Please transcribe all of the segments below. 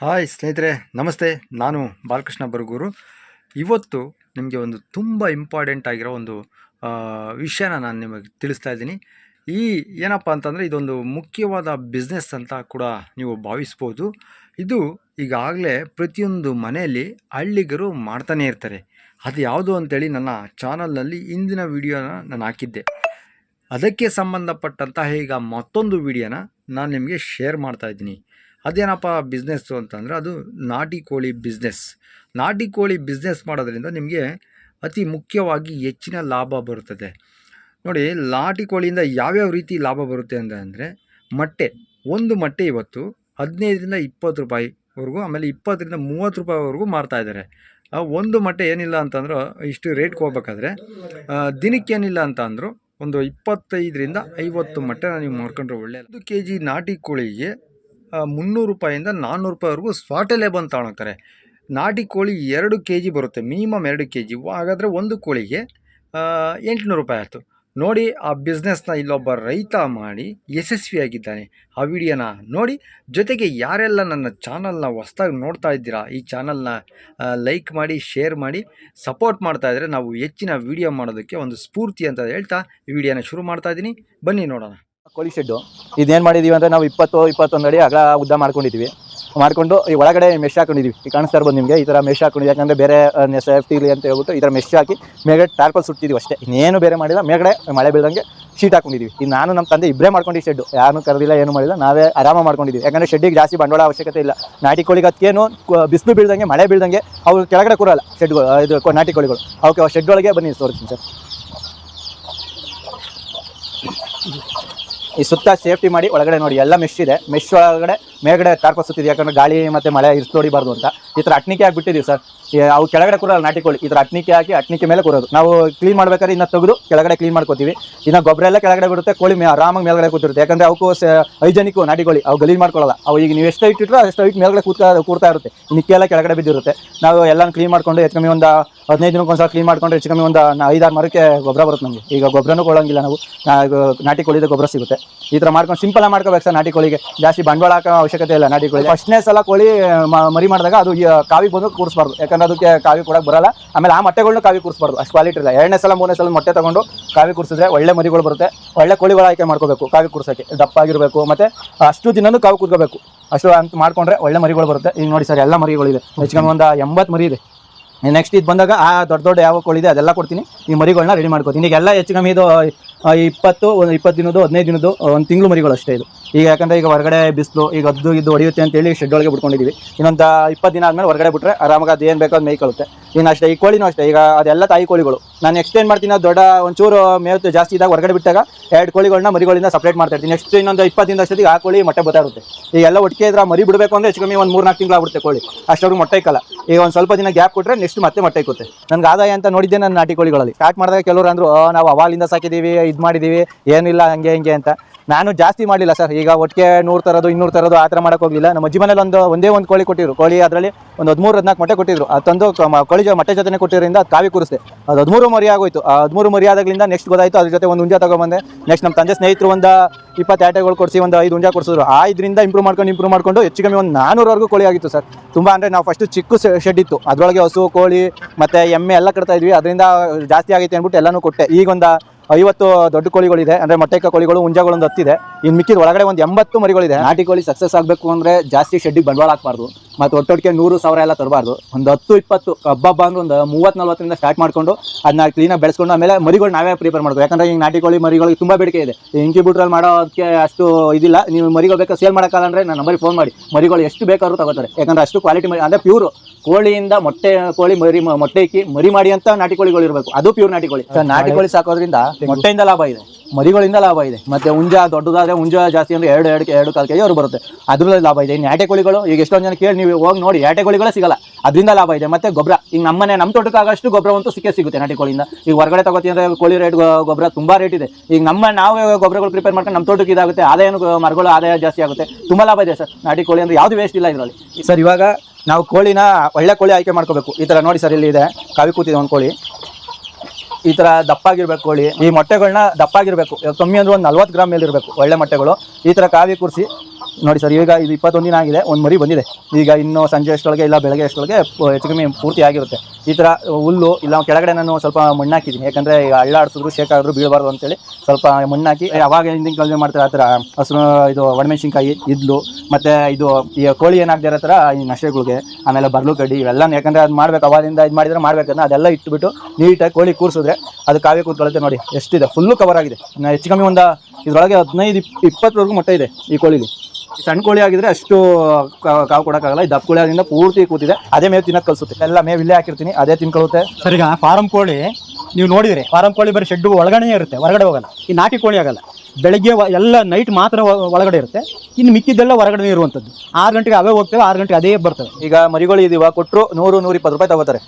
Hi ಸ್ನೇಹಿತರೆ, ನಮಸ್ತೆ. ನಾನು ಬಾಲಕೃಷ್ಣ ಬರಗೂರು. ಇವತ್ತು ನಿಮಗೆ ಒಂದು ತುಂಬ ಇಂಪಾರ್ಟೆಂಟ್ ಆಗಿರೋ ಒಂದು ವಿಷಯನ ನಾನು ನಿಮಗೆ ತಿಳಿಸ್ತಾ ಇದ್ದೀನಿ. ಈ ಏನಪ್ಪ ಅಂತಂದರೆ ಇದೊಂದು ಮುಖ್ಯವಾದ ಬಿಸ್ನೆಸ್ ಅಂತ ಕೂಡ ನೀವು ಭಾವಿಸ್ಬೋದು. ಇದು ಈಗಾಗಲೇ ಪ್ರತಿಯೊಂದು ಮನೆಯಲ್ಲಿ ಹಳ್ಳಿಗರು ಮಾಡ್ತಾನೇ ಇರ್ತಾರೆ. ಅದು ಯಾವುದು ಅಂತೇಳಿ ನನ್ನ ಚಾನಲ್ನಲ್ಲಿ ಇಂದಿನ ವಿಡಿಯೋನ ನಾನು ಹಾಕಿದ್ದೆ. ಅದಕ್ಕೆ ಸಂಬಂಧಪಟ್ಟಂತಹ ಈಗ ಮತ್ತೊಂದು ವಿಡಿಯೋನ ನಾನು ನಿಮಗೆ ಶೇರ್ ಮಾಡ್ತಾ ಇದ್ದೀನಿ. ಅದೇನಪ್ಪ ಬಿಸ್ನೆಸ್ಸು ಅಂತಂದರೆ ಅದು ನಾಟಿ ಕೋಳಿ ಬಿಸ್ನೆಸ್ ನಾಟಿ ಕೋಳಿ ಬಿಸ್ನೆಸ್ ಮಾಡೋದ್ರಿಂದ ನಿಮಗೆ ಅತಿ ಮುಖ್ಯವಾಗಿ ಹೆಚ್ಚಿನ ಲಾಭ ಬರುತ್ತದೆ. ನೋಡಿ, ನಾಟಿ ಕೋಳಿಯಿಂದ ಯಾವ್ಯಾವ ರೀತಿ ಲಾಭ ಬರುತ್ತೆ ಅಂತ ಅಂದರೆ ಮೊಟ್ಟೆ. ಒಂದು ಮೊಟ್ಟೆ ಇವತ್ತು ಹದಿನೈದರಿಂದ ಇಪ್ಪತ್ತು ರೂಪಾಯಿವರೆಗೂ ಆಮೇಲೆ ಇಪ್ಪತ್ತರಿಂದ ಮೂವತ್ತು ರೂಪಾಯಿವರೆಗೂ ಮಾರ್ತಾ ಇದ್ದಾರೆ. ಆ ಒಂದು ಮೊಟ್ಟೆ ಏನಿಲ್ಲ ಅಂತಂದ್ರೆ ಇಷ್ಟು ರೇಟ್ಗೆ ಹೋಗ್ಬೇಕಾದ್ರೆ ದಿನಕ್ಕೇನಿಲ್ಲ ಅಂತ ಅಂದರು ಒಂದು ಇಪ್ಪತ್ತೈದರಿಂದ ಐವತ್ತು ಮೊಟ್ಟೆನ ನೀವು ಮಾರ್ಕೊಂಡ್ರೆ ಒಳ್ಳೆಯದು ಕೆ ಜಿ ನಾಟಿ ಕೋಳಿಗೆ ಮುನ್ನೂರು ರೂಪಾಯಿಂದ ನಾನ್ನೂರು ರೂಪಾಯಿವರೆಗೂ ಸ್ಪಾಟಲ್ಲೇ ಬಂದು ತಗೊಳ್ತಾರೆ ನಾಟಿ ಕೋಳಿ ಎರಡು ಕೆ ಜಿ ಬರುತ್ತೆ, ಮಿನಿಮಮ್ ಎರಡು ಕೆ ಜಿ ಹಾಗಾದರೆ ಒಂದು ಕೋಳಿಗೆ ಎಂಟುನೂರು ರೂಪಾಯಿ ಆಯಿತು. ನೋಡಿ, ಆ ಬಿಸ್ನೆಸ್ನ ಇಲ್ಲೊಬ್ಬ ರೈತ ಮಾಡಿ ಯಶಸ್ವಿಯಾಗಿದ್ದಾನೆ ಆ ವಿಡಿಯೋನ ನೋಡಿ. ಜೊತೆಗೆ ಯಾರೆಲ್ಲ ನನ್ನ ಚಾನಲ್ನ ಹೊಸ್ದಾಗಿ ನೋಡ್ತಾ ಇದ್ದೀರಾ, ಈ ಚಾನಲ್ನ ಲೈಕ್ ಮಾಡಿ ಶೇರ್ ಮಾಡಿ ಸಪೋರ್ಟ್ ಮಾಡ್ತಾ ಇದ್ದರೆ ನಾವು ಹೆಚ್ಚಿನ ವಿಡಿಯೋ ಮಾಡೋದಕ್ಕೆ ಒಂದು ಸ್ಫೂರ್ತಿ ಅಂತ ಹೇಳ್ತಾ ಈ ವಿಡಿಯೋನ ಶುರು ಮಾಡ್ತಾ ಇದ್ದೀನಿ. ಬನ್ನಿ ನೋಡೋಣ. ಕೋಳಿ ಶೆಡ್ಡು ಇದೇನು ಮಾಡಿದ್ದೀವಿ ಅಂದರೆ ನಾವು ಇಪ್ಪತ್ತು, ಇಪ್ಪತ್ತೊಂದು ಅಡಿ ಅಗಲ ಉದ್ದ ಮಾಡ್ಕೊಂಡಿದ್ದೀವಿ ಮಾಡ್ಕೊಂಡು ಈ ಒಳಗಡೆ ಮೆಶ್ ಹಾಕೊಂಡಿದ್ದೀವಿ ಈ ಕಾಣಿಸ್ತಾ ಇರ್ಬೋದು ನಿಮಗೆ, ಈ ಥರ ಮೆಶ್ ಹಾಕೊಂಡಿದ್ದೀವಿ ಯಾಕಂದರೆ ಬೇರೆ ಸೇಫ್ಟಿ ಅಂತ ಹೇಳ್ಬಿಟ್ಟು ಈ ಥರ ಮೆಶ್ ಹಾಕಿ ಮೇಲ್ಗಡೆ ಟಾರ್ಪಲ್ ಸುಟ್ಟಿದ್ದೀವಿ ಅಷ್ಟೇ. ಇನ್ನೇನು ಬೇರೆ ಮಾಡಿಲ್ಲ. ಮೇಲ್ಗಡೆ ಮಳೆ ಬೀಳ್ದಂಗೆ ಶೀಟ್ ಹಾಕೊಂಡಿದ್ದೀವಿ ಈಗ ನಾನು ನಮ್ಮ ತಂದೆ ಇಬ್ಬರೇ ಮಾಡ್ಕೊಂಡು ಶೆಡ್ಡು ಯಾರು ಕರೆದಿಲ್ಲ, ಏನು ಮಾಡಿಲ್ಲ. ನಾವೇ ಆರಾಮ ಮಾಡ್ಕೊಂಡಿದ್ದೀವಿ ಯಾಕಂದರೆ ಶೆಡ್ಡಿಗೆ ಜಾಸ್ತಿ ಬಂಡವಾಳ ಅವಶ್ಯಕತೆ ಇಲ್ಲ. ನಾಟಿ ಕೋಳಿಗೆ ಅದಕ್ಕೇನು ಬಿಸಿಲು ಬೀಳ್ದಂಗೆ, ಮಳೆ ಬೀಳ್ದಂಗೆ ಅವ್ರು ಕೆಳಗಡೆ ಕೂರಲ್ಲ ಶೆಡ್ಗಳು ಇದು ನಾಟಿ ಕೋಳಿಗಳು. ಅವಕ್ಕೆ ಶೆಡ್ಗಳಿಗೆ ಬನ್ನಿ, ತೋರಿಸ್ತೀನಿ ಸರ್. ಈ ಸುತ್ತ ಸೇಫ್ಟಿ ಮಾಡಿ ಒಳಗಡೆ ನೋಡಿ, ಎಲ್ಲ ಮೆಶ್ ಇದೆ. ಮೆಶ್ ಒಳಗಡೆ ಮೇಲ್ಗಡೆ ಟಾರ್ಪಲ್ ಸುತ್ತಿದೆ, ಯಾಕಂದ್ರೆ ಗಾಳಿ ಮತ್ತೆ ಮಳೆ ಇರ್ಸ್ ಹೊಡಿಬಾರ್ದು ಅಂತ. ಈ ಥರ ಅಟ್ನಿಕೆ ಆಗಿಬಿಟ್ಟಿದ್ದೀವಿ ಸರ್. ಅವು ಕೆಳಗಡೆ ಕೂಡ ನಾಟಿ ಕೋಳಿ ಈ ಥರ ಅಟ್ನಿಕೆ ಹಾಕಿ, ಅಟ್ನಿಕೆ ಮೇಲೆ ಕೂರೋದು. ನಾವು ಕ್ಲೀನ್ ಮಾಡ್ಬೇಕಾದ್ರೆ ಇನ್ನ ತೆಗೆದು ಕೆಳಗಡೆ ಕ್ಲೀನ್ ಮಾಡ್ಕೋತೀವಿ. ಇನ್ನು ಗೊಬ್ಬರ ಎಲ್ಲ ಕೆಳಗಡೆ ಬಿಡುತ್ತೆ ಕೋಳಿ ಮೇ ಆರಾಮಾಗಿ ಮೇಲ್ಗಡೆ ಕೂತಿರುತ್ತೆ. ಯಾಕಂದ್ರೆ ಅವಕ್ಕೂ ಹೈಜನಿಕ್ಕು ನಾಟಿಕೊಳ್ಳಿ ಕೋಳಿ ಅವು ಗಲೀಜು ಮಾಡ್ಕೊಳ್ಳಲ್ಲ. ಅವು ಈಗ ನೀವು ಎಷ್ಟು ಇಟ್ಟಿಟ್ರು ಅಷ್ಟು ಇಟ್ಟು ಮೇಲ್ಗಡೆ ಕೂತ್ಕಾ ಕೂರ್ತಾ ಇರುತ್ತೆ. ನಿಕ್ಕೆ ಎಲ್ಲ ಕೆಳಗಡೆ ಬಿದ್ದಿರುತ್ತೆ. ನಾವು ಎಲ್ಲ ಕ್ಲೀನ್ ಮಾಡ್ಕೊಂಡು, ಹೆಚ್ಚು ಕಮ್ಮಿ ಒಂದು ಹದಿನೈದು ದಿನಕ್ಕೆ ಒಂದ್ಸಲ ಕ್ಲೀನ್ ಮಾಡ್ಕೊಂಡು ಹೆಚ್ಚು ಕಮ್ಮಿ ಒಂದು ಐದಾರು ಮರಕ್ಕೆ ಗೊಬ್ಬರ ಬರುತ್ತೆ ನಮಗೆ. ಈಗ ಗೊಬ್ಬರನೂ ಕೊಡೋಂಗಿಲ್ಲ ನಾವು. ನಾಟಿ ಕೋಳಿದ ಗೊಬ್ಬರ ಸಿಗುತ್ತೆ. ಈ ಥರ ಮಾಡ್ಕೊಂಡು ಸಿಂಪಲ್ ಆಗಿ ಮಾಡ್ಕೋಬೇಕು ಸರ್ ನಾಟಿ ಕೋಳಿಗೆ. ಜಾಸ್ತಿ ಬಂಡವಾಳ ಹಾಕೋ ಅವಶ್ಯಕತೆ ಇಲ್ಲ ನಾಟಿ ಕೋಳಿ ಫಸ್ಟ್ನೇ ಸಲ ಕೋಳಿ ಮರಿ ಮಾಡಿದಾಗ ಅದು ಕಾವಿ ಬಂದು ಕೂರಿಸ್ಬಾರ್ದು. ಯಾಕಂದ್ರೆ ಅದಕ್ಕೆ ಕಾವಿ ಕೊಡಕ್ಕೆ ಬರಲ್ಲ. ಆಮೇಲೆ ಆ ಮೊಟ್ಟೆಗಳನ್ನ ಕಾವಿ ಕೂರಿಸ್ಬಾರ್ದು. ಅಷ್ಟು ಕ್ವಾಲಿಟಿ ಇಲ್ಲ ಎರಡನೇ ಸಲ, ಮೂರನೇ ಸಲ ಮೊಟ್ಟೆ ತಗೊಂಡು ಕಾವಿ ಕೂರಿಸಿದ್ರೆ ಒಳ್ಳೆ ಮರಿಗಳು ಬರುತ್ತೆ. ಒಳ್ಳೆ ಕೋಳಿಗಳ ಆಯ್ಕೆ ಮಾಡ್ಕೋಬೇಕು ಕಾವಿ ಕೂರ್ಸೋಕ್ಕೆ. ದಪ್ಪ ಆಗಿರಬೇಕು, ಮತ್ತೆ ಅಷ್ಟು ದಿನನೂ ಕಾವು ಕೂತ್ಕೋಬೇಕು. ಅಷ್ಟು ಅಂತ ಮಾಡ್ಕೊಂಡ್ರೆ ಒಳ್ಳೆ ಮರಿಗಳು ಬರುತ್ತೆ. ಈಗ ನೋಡಿ ಸರ್, ಎಲ್ಲ ಮರಿಗಳಿದೆ. ಹೆಚ್ಚಿಗೆ ಒಂದು ಎಂಬತ್ತು ಮರಿ ಇದೆ. ನೆಕ್ಸ್ಟ್ ಇದು ಬಂದಾಗ ಆ ದೊಡ್ಡ ದೊಡ್ಡ ಯಾವ ಕೋಳಿ ಇದೆ ಅದೆಲ್ಲ ಕೊಡ್ತೀನಿ. ಈ ಮರಿಗಳನ್ನ ರೆಡಿ ಮಾಡ್ಕೊತೀನಿ. ಈಗ ಎಲ್ಲ ಹೆಚ್ಚು ಕಮ್ಮಿ ಇದು ಇಪ್ಪತ್ತು, ಒಂದು ಇಪ್ಪತ್ತು ದಿನದ್ದು, ಹದಿನೈದು ದಿನದ್ದು, ಒಂದು ತಿಂಗಳು ಮರಿಗಳು ಅಷ್ಟೇ ಇದು. ಈಗ ಯಾಕಂದರೆ ಈಗ ಹೊರಗಡೆ ಬಿಸಿಲು, ಈಗ ಅದು ಇದು ಹೊಡೆಯುತ್ತೆ ಅಂತೇಳಿ ಶೆಡ್ ಒಳಗೆ ಬಿಟ್ಕೊಂಡಿದ್ದೀವಿ ಇನ್ನೊಂದು ಇಪ್ಪತ್ತು ದಿನ ಆದಮೇಲೆ ಹೊರಗಡೆ ಬಿಟ್ಟರೆ ಆರಾಮಾಗಿ ಅದು ಏನು ಬೇಕೋ ಅದು ಮೇಯ್ಕೊಳ್ಳುತ್ತೆ. ಇನ್ನು ಅಷ್ಟೇ, ಈ ಕೋಳಿನೂ ಅಷ್ಟೇ. ಈಗ ಅದೆಲ್ಲ ತಾಯಿ ಕೋಳಿಗಳು. ನಾನು ನೆಕ್ಸ್ಟ್ ಏನು ಮಾಡ್ತೀನಿ, ಅದು ದೊಡ್ಡ ಒಂಚೂರು ಮೇವು ಜಾಸ್ತಿ ಇದ್ದಾಗ ಹೊರಗಡೆ ಬಿಟ್ಟಾಗ ಎರಡು ಕೋಳಿಗಳನ್ನ ಮರಿಗಳಿಂದ ಸಪ್ರೇಟ್ ಮಾಡ್ತಾ ನೆಕ್ಸ್ಟ್ ಇನ್ನೊಂದು ಇಪ್ಪತ್ತು ದಿನ ಅಷ್ಟೊತ್ತಿಗೆ ಆ ಕೋಳಿ ಮೊಟ್ಟೆ ಬರ್ತಾ ಇರುತ್ತೆ. ಈಗ ಎಲ್ಲ ಒಟ್ಟಿಗೆ ಇದ್ರೆ ಮರಿ ಬಿಡಬೇಕು ಅಂದರೆ ಹೆಚ್ಚು ಕಮ್ಮಿ ಒಂದು ಮೂರು ನಾಲ್ಕು ತಿಂಗಳು ಆಗ್ಬಿಡುತ್ತೆ ಕೋಳಿ. ಅಷ್ಟೊಳಗೆ ಮೊಟ್ಟೆ ಇಕ್ಕಲ್ಲ. ಈಗ ಒಂದು ಸ್ವಲ್ಪ ದಿನ ಗ್ಯಾಪ್ ಕೊಟ್ಟರೆ ನೆಕ್ಸ್ಟ್ ಮತ್ತೆ ಮೊಟ್ಟೆ ಇಕ್ಕುತ್ತೆ. ನನ್ಗೆ ಆದಾಯ ಅಂತ ನೋಡಿದ್ದೆ ನಾನು ನಾಟಿ ಕೋಳಿಗಳಲ್ಲಿ. ಸ್ಟಾರ್ಟ್ ಮಾಡಿದಾಗ ಕೆಲವರು ಅಂದ್ರು ನಾವು ಅವಾಲಿಂದ ಸಾಕಿದ್ದೀವಿ ಇದು ಮಾಡಿದ್ದೀವಿ ಏನಿಲ್ಲ, ಹಂಗೆ, ಹಿಂಗೆ ಅಂತ. ನಾನು ಜಾಸ್ತಿ ಮಾಡಲಿಲ್ಲ ಸರ್. ಈಗ ಒಟ್ಟಿಗೆ ನೂರು ತರೋದು, ಇನ್ನೂರು ತರೋದು ಆ ಥರ ಹೋಗಲಿಲ್ಲ. ನಮ್ಮ ಅಜ್ಜಿ ಮನೇಲಿ ಒಂದು, ಒಂದೇ ಒಂದು ಕೋಳಿ ಕೊಟ್ಟಿದ್ರು. ಕೋಳಿ ಅದರಲ್ಲಿ ಒಂದು ಹದಿಮೂರು, ಹದಿನಾಲ್ಕು ಮೊಟ್ಟೆ ಕೊಟ್ಟಿದ್ರು. ಅದು ತಂದು ಕೋಳಿ ಮೊಟ್ಟೆ ಜೊತೆ ಕೊಟ್ಟಿರೋದ್ರಿಂದ ಅದು ಕಾವಿ ಕೂರಿಸಿದೆ. ಅದು ಹದಿಮೂರು ಮರಿ ಆಗೋಯ್ತು. ಆ ಹದಿಮೂರು ಮರಿ ಆದಾಗಲಿಂದ ನೆಕ್ಸ್ಟ್ ಗೊತ್ತಾಯ್ತು. ಅದ್ರ ಜೊತೆ ಒಂದು ಹುಂಜ ತಗೊಂಬಂದೆ. ನೆಕ್ಸ್ಟ್ ನಮ್ಮ ತಂದೆ ಸ್ನೇಹಿತರು ಒಂದು ಇಪ್ಪತ್ತು ಆಟೆಗಳು ಕೊಡಿಸಿ, ಒಂದು ಐದು ಹುಂಜ ಕೊಡಿಸಿದ್ರು. ಆ ಇದರಿಂದ ಇಂಪ್ರೂವ್ ಮಾಡ್ಕೊಂಡು ಇಂಪ್ರೂವ್ ಮಾಡಿಕೊಂಡು ಹೆಚ್ಚು ಕಮ್ಮಿ ಒಂದು ನಾನೂರವರೆಗೂ ಕೋಳಿ ಆಗಿತ್ತು ಸರ್. ತುಂಬ ಅಂದರೆ ನಾವು ಫಸ್ಟ್ ಚಿಕ್ಕ ಶೆಡ್ ಇತ್ತು. ಅದರೊಳಗೆ ಹಸು, ಕೋಳಿ, ಮತ್ತು ಎಮ್ಮೆ ಎಲ್ಲ ಕಟ್ತಾ ಇದ್ವಿ. ಅದರಿಂದ ಜಾಸ್ತಿ ಆಗೈತೆ ಅಂದ್ಬಿಟ್ಟು ಎಲ್ಲನೂ ಕೊಟ್ಟೆ. ಈಗ ಒಂದು ಐವತ್ತು ದೊಡ್ಡ ಕೋಳಿಗಳಿದೆ, ಅಂದರೆ ಮೊಟ್ಟೆಕ ಕೋಳಿಗಳು ಉಂಜಗಳು ಒಂದು ಹತ್ತಿದೆ. ಇನ್ನು ಮಿಕ್ಕಿದ ಒಳಗಡೆ ಒಂದು ಎಂಬತ್ತು ಮರಿಗಳಿದೆ. ನಾಟಿ ಕೋಳಿ ಸಕ್ಸಸ್ ಆಗಬೇಕು ಅಂದರೆ ಜಾಸ್ತಿ ಶೆಡ್ಡಿಗೆ ಬಂಡವಾಳ ಹಾಕ್ಬಾರ್ದು. ಮತ್ತು ಒಟ್ಟೊಟ್ಟಿಗೆ ನೂರು ಸಾವಿರ ಎಲ್ಲ ತರಬಾರ್ದು. ಒಂದು ಹತ್ತು ಇಪ್ಪತ್ತು ಹಬ್ಬ ಅಂದ್ರೆ ಒಂದು ಮೂವತ್ತು ನಲ್ವತ್ತರಿಂದ ಸ್ಟಾರ್ಟ್ ಮಾಡ್ಕೊಂಡು ಅದನ್ನ ಕ್ಲೀನಾಗಿ ಬೆಳೆಸ್ಕೊಂಡು ಆಮೇಲೆ ಮರಿಗಳು ನಾವೇ ಪ್ರಿಪೇರ್ ಮಾಡ್ಬೋದು ಯಾಕಂದ್ರೆ ಈಗ ನಾಟಿ ಕೋಳಿ ಮರಿಗಳಿಗೆ ತುಂಬ ಬೇಡಿಕೆ ಇದೆ. ಇಂಕ್ಯುಬೇಟ್ರಲ್ಲಿ ಮಾಡೋದಕ್ಕೆ ಅಷ್ಟು ಇದಿಲ್ಲ. ನೀವು ಮರಿಗಳು ಬೇಕಾ ಸೇಲ್ ಮಾಡೋಕ್ಕಲ್ಲ ಅಂದರೆ ನನ್ನ ನಂಬರಿಗೆ ಫೋನ್ ಮಾಡಿ. ಮರಿಗಳು ಎಷ್ಟು ಬೇಕಾದ್ರೂ ತಗೋತಾರೆ. ಯಾಕಂದ್ರೆ ಅಷ್ಟು ಕ್ವಾಲಿಟಿ ಮರಿ ಅಂದರೆ ಪ್ಯೂರು ಕೋಳಿಯಿಂದ ಮೊಟ್ಟೆ ಕೋಳಿ ಮರಿ ಮೊಟ್ಟೆ ಇಕ್ಕಿ ಮರಿ ಮಾಡಿ ಅಂತ ನಾಟಿ ಕೋಳಿಗಳು ಇರಬೇಕು ಅದು ಪ್ಯೂರ್ ನಾಟಿ ಕೋಳಿ ಸರ್ ನಾಟಿ ಕೋಳಿ ಸಾಕೋದ್ರಿಂದ ಮೊಟ್ಟೆಯಿಂದ ಲಾಭ ಇದೆ. ಮರಿಗಳಿಂದ ಲಾಭ ಇದೆ. ಮತ್ತೆ ಹುಂಜ ದೊಡ್ಡದಾದ್ರೆ ಹುಂಜ ಜಾಸ್ತಿ ಅಂದ್ರೆ ಎರಡು ಎರಡು ಎರಡು ಕಾಲು ಕೆಜಿ ಅವ್ರು ಬರುತ್ತೆ. ಅದ್ರಲ್ಲಿ ಲಾಭ ಇದೆ. ಇನ್ನು ಕೋಳಿಗಳು, ಈಗ ಎಷ್ಟೊಂದು ಜನ ಕೇಳಿ, ನೀವು ಹೋಗಿ ನೋಡಿ ಆಟೆ ಕೋಳಿಗಳೇ ಸಿಗಲ್ಲ. ಅದರಿಂದ ಲಾಭ ಇದೆ. ಮತ್ತೆ ಗೊಬ್ಬರ ಈಗ ನಮ್ಮನೆ ನಮ್ಮ ತೋಟಕ್ಕಾಗಷ್ಟು ಗೊಬ್ಬರವಂತೂ ಸಿಕ್ಕೇ ಸಿಗುತ್ತೆ ನಾಟಿ ಕೋಳಿಯಿಂದ. ಈಗ ಹೊರಗಡೆ ತಗೋತೀವಿ ಅಂದ್ರೆ ಕೋಳಿ ರೇಟ್ ಗೊಬ್ಬರ ತುಂಬಾ ರೇಟ್ ಇದೆ. ಈಗ ನಮ್ಮ, ನಾವೇ ಗೊಬ್ಬರಗಳು ಪ್ರಿಪೇರ್ ಮಾಡ್ಕೊಂಡು ನಮ್ಮ ತೋಟಕ್ಕೆ ಇದಾಗುತ್ತೆ. ಆದಾಯ ಮರಗಳು ಆದಾಯ ಜಾಸ್ತಿ ಆಗುತ್ತೆ. ತುಂಬಾ ಲಾಭ ಇದೆ ಸರ್. ನಾಟಿ ಕೋಳಿ ಅಂದ್ರೆ ಯಾವುದು ವೇಸ್ಟ್ ಇಲ್ಲ ಇದರಲ್ಲಿ. ಸರ್, ಇವಾಗ ನಾವು ಕೋಳಿನ ಒಳ್ಳೆ ಕೋಳಿ ಆಯ್ಕೆ ಮಾಡ್ಕೋಬೇಕು. ಈ ಥರ ನೋಡಿ ಸರ್, ಇಲ್ಲಿ ಇದೆ. ಕಾವಿ ಕೂತಿದೆ ಒಂದು ಕೋಳಿ. ಈ ತರ ದಪ್ಪಾಗಿರ್ಬೇಕು ಕೋಳಿ. ಈ ಮೊಟ್ಟೆಗಳನ್ನ ದಪ್ಪಾಗಿರ್ಬೇಕು. ಕಮ್ಮಿ ಅಂದ್ರೆ ಒಂದು ನಲ್ವತ್ತು ಗ್ರಾಮ್ ಮೇಲೆ ಇರಬೇಕು ಒಳ್ಳೆ ಮೊಟ್ಟೆಗಳು. ಈ ತರ ಕಾವಿ ಕೂರಿಸಿ ನೋಡಿ ಸರ್, ಈಗ ಇದು ಇಪ್ಪತ್ತೊಂದು ದಿನ ಆಗಿದೆ, ಒಂದು ಮರಿ ಬಂದಿದೆ. ಈಗ ಇನ್ನು ಸಂಜೆ ಅಷ್ಟೊಳಗೆ ಇಲ್ಲ, ಬೆಳಗ್ಗೆ ಅಷ್ಟೊಳಗೆ ಹೆಚ್ಚು ಕಮ್ಮಿ ಪೂರ್ತಿ ಆಗಿರುತ್ತೆ. ಈ ಥರ ಹುಲ್ಲು, ಇಲ್ಲ ಕೆಳಗಡೆ ನಾನು ಸ್ವಲ್ಪ ಮಣ್ಣು ಹಾಕಿದ್ದೀನಿ. ಯಾಕಂದರೆ ಈಗ ಹಳ್ಳ ಆಡಿಸಿದ್ರು ಬೀಳಬಾರ್ದು ಅಂತೇಳಿ ಸ್ವಲ್ಪ ಮಣ್ಣು ಹಾಕಿ ಅವಾಗ ಹಿಂದಿನ ಕಾಲದಲ್ಲಿ ಮಾಡ್ತಾರೆ, ಆ ಥರ ಹಸಿರು ಇದು ಒಣಮೆಣಸಿನ್ಕಾಯಿ, ಇದ್ಲು, ಮತ್ತು ಇದು ಈ ಕೋಳಿ ಏನಾಗದೆ ಇರೋ ಥರ ಈ ನಶೆಗಳಿಗೆ, ಆಮೇಲೆ ಬರ್ಲು ಕಡ್ಡಿ ಇವೆಲ್ಲ, ಯಾಕಂದರೆ ಅದು ಮಾಡಬೇಕು, ಅವಾಗಿಂದ ಇದು ಮಾಡಿದ್ರೆ ಮಾಡಬೇಕಂದ್ರೆ ಅದೆಲ್ಲ ಇಟ್ಬಿಟ್ಟು ನೀಟಾಗಿ ಕೋಳಿ ಕೂರಿಸಿದ್ರೆ ಅದು ಕಾವೇ ಕೂತ್ಕೊಳ್ಳುತ್ತೆ ನೋಡಿ, ಎಷ್ಟಿದೆ ಫುಲ್ಲು ಕವರ್ ಆಗಿದೆ. ಹೆಚ್ಚು ಕಮ್ಮಿ ಒಂದು ಇದರೊಳಗೆ ಹದಿನೈದು ಇಪ್ ಇಪ್ಪತ್ತರವರೆಗೂ ಮೊಟ್ಟೆ ಇದೆ ಈ ಕೋಳಿಲಿ. ಸಣ್ಣ ಕೋಳಿ ಆಗಿದ್ರೆ ಅಷ್ಟು ಕಾವು ಕೊಡೋಕ್ಕಾಗಲ್ಲ. ಆಗಲ್ಲ ದಪ್ಪ ಕೋಳಿ ಆಗಿಂದ ಪೂರ್ತಿ ಕೂತಿದೆ. ಅದೇ ಮೇವು ತಿನ್ನೋದು ಕಲಿಸುತ್ತೆ. ಎಲ್ಲ ಮೇವು ಇಲ್ಲೇ ಹಾಕಿರ್ತೀನಿ. ಅದೇ ತಿನ್ಕೊಳ್ಳುತ್ತೆ ಸರಿಗಾ? ಫಾರಂ ಕೋಳಿ, ನೀವು ನೋಡಿದ್ರಿ, ಫಾರಂ ಕೋಳಿ ಬರೀ ಶೆಡ್ ಒಳಗಡೆ ಇರುತ್ತೆ. ಹೊರಗಡೆ ಹೋಗಲ್ಲ. ಈ ನಾಟಿ ಕೋಳಿ ಆಗಲ್ಲ. ಬೆಳಗ್ಗೆ ಎಲ್ಲ ನೈಟ್ ಮಾತ್ರ ಒಳಗಡೆ ಇರುತ್ತೆ. ಇನ್ನು ಮಿಕ್ಕಿದ್ದೆಲ್ಲ ಹೊರಗಡೆ ಇರುವಂಥದ್ದು. ಆರು ಗಂಟೆಗೆ ಅವೇ ಹೋಗ್ತೇವೆ, ಆರು ಗಂಟೆಗೆ ಅದೇ ಬರ್ತವೆ ಈಗ ಮರಿಗಳು ಇದೀವ ಕೊಟ್ಟರು ನೂರು, ನೂರ ಇಪ್ಪತ್ತು ರೂಪಾಯಿ ತಗೋತಾರೆ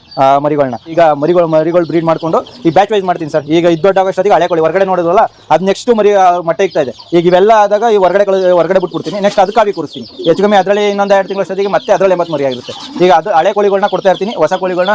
ಮರಿಗಳನ್ನ ಈಗ ಮರಿಗಳು ಮರಿಗಳು ಬ್ರೀಡ್ ಮಾಡಿಕೊಂಡು ಈ ಬ್ಯಾಚ್ ವೈಸ್ ಮಾಡ್ತೀನಿ ಸರ್ ಈಗ ಇದು ದೊಡ್ಡ ಆಗೋಷ್ಟೊತ್ತಿಗೆ ಹಳೆ ಕೋಳಿ ಹೊರಗಡೆ ನೋಡೋದಲ್ಲ, ಅದು ನೆಕ್ಸ್ಟ್ ಮರಿ ಮೊಟ್ಟೆ ಇಕ್ತಾ ಇದೆ. ಈಗ ಇವೆಲ್ಲ ಆದಾಗ ಈ ಹೊರಗಡೆ ಹೊರಗಡೆ ಬಿಟ್ಬಿಡ್ತೀನಿ. ನೆಕ್ಸ್ಟ್ ಅದಕ್ಕೆ ಕಾವಿ ಕೂರಿಸ್ತೀನಿ. ಹೆಚ್ಚು ಕಮ್ಮಿ ಅದರಲ್ಲಿ ಇನ್ನೊಂದು ಎರಡು ತಿಂಗಳಷ್ಟೊತ್ತಿಗೆ ಮತ್ತೆ ಅದರಲ್ಲಿ ಎಂಬತ್ತು ಮರಿ ಆಗಿರುತ್ತೆ. ಈಗ ಅದು ಹಳೆ ಕೋಳಿಗಳನ್ನ ಕೊಡ್ತಾ ಇರ್ತೀನಿ, ಹೊಸ ಕೋಳಿಗಳನ್ನ